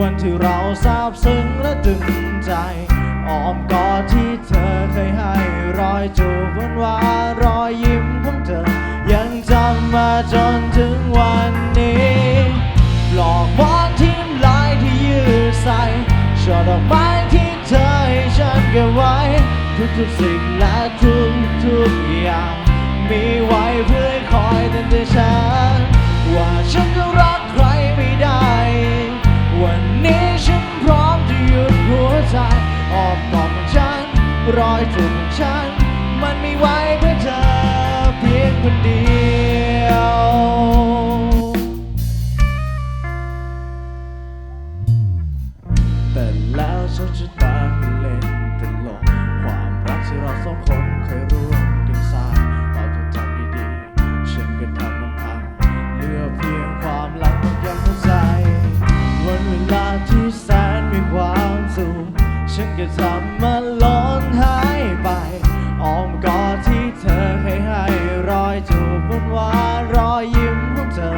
วันที่เราซาบซึ้งและดึงใจอ้อมกอดที่เธอเคยให้รอยจูบหวานวารอยยิ้มของเธอ ยังจำมาจนถึงวันนี้หลอกมอนที่ลายที่ยืดใส่ช่อดอกไม้ที่เธอให้ฉันเก็บไว้ ทุกๆสิ่งและทุกๆอย่าง มีไว้เพื่อคอย รอยจูบของฉัน มันไมีไวเพื่อเธอเพียงคนเดียวแต่แล้วฉันจะตาเล่นตลกความรักที่เราสองคนเคยร่วมกันสร้างเราจะทำดีๆฉันก็ทำมันพังเหลือเพียงความหลังของยังหัวใจ วันเวลาที่แสนมีความสุขฉันก็ทำมา อ้อที่เธอให้ให้รอยจูบหวานวานรอยยิ้มของเธอ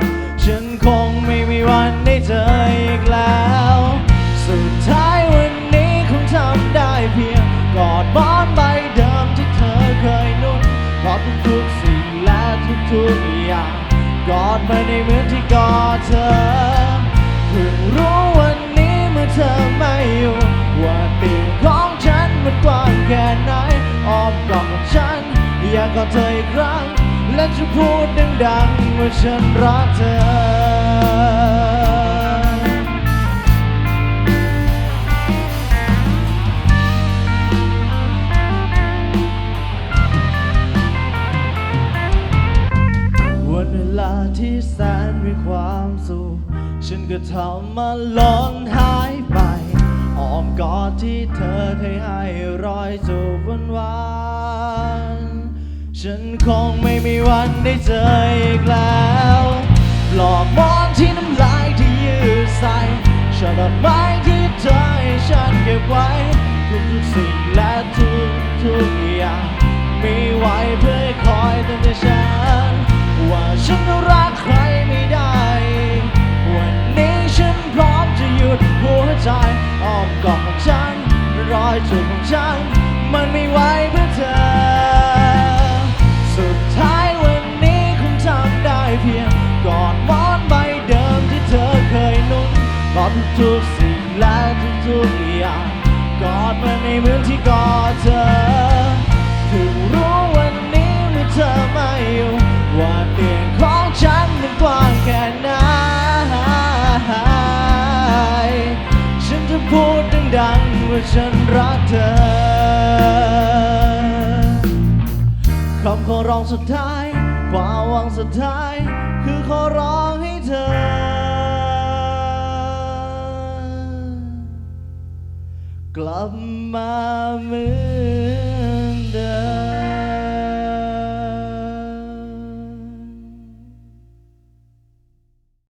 ฉันคงไม่มีวันได้เจออีกแล้ว สุดท้ายวันนี้คงทำได้เพียงกอดหมอนใบเดิมที่เธอเคยนุ่นเพราะทุกๆสิ่งและทุกๆอย่างกอดมาในเหมือนที่กอดเธอเพิ่งรู้วันนี้เมื่อเธอไม่ กอดเธออีกครั้ง และจะพูดดังๆว่าฉันรักเธอวันเวลาที่แสนมีความสุข ฉันก็ทำมันหล้นหายไปอ้อมกอดที่เธอเคยให้รอยจูบวานวาน ฉันคงไม่มีวันได้เจออีกแล้ว หลอกมอนที่น้ำลายที่ยืดใส่ช่อดอกไม้ที่เธอให้ฉันเก็บไว้ ทุกๆสิ่งและทุกๆอย่าง มีไว้เพื่อคอยเตือนใจฉัน ว่าฉันรักใครไม่ได้ วันนี้ฉันพร้อมจะหยุดหัวใจอ้อมกอดของฉัน รอยจูบของฉัน มันไม่ไหว อย่างกอดมันในเหมือนที่กอดเธอ ถึงรู้วันนี้เมื่อเธอไม่อยู่ว่าเตียงของฉันมันกว้างแค่ไหนฉันจะพูดดังๆว่าฉันรักเธอคำขอร้องสุดท้ายความหวังสุดท้าย คือขอร้องให้เธอ กลับมาเหมือน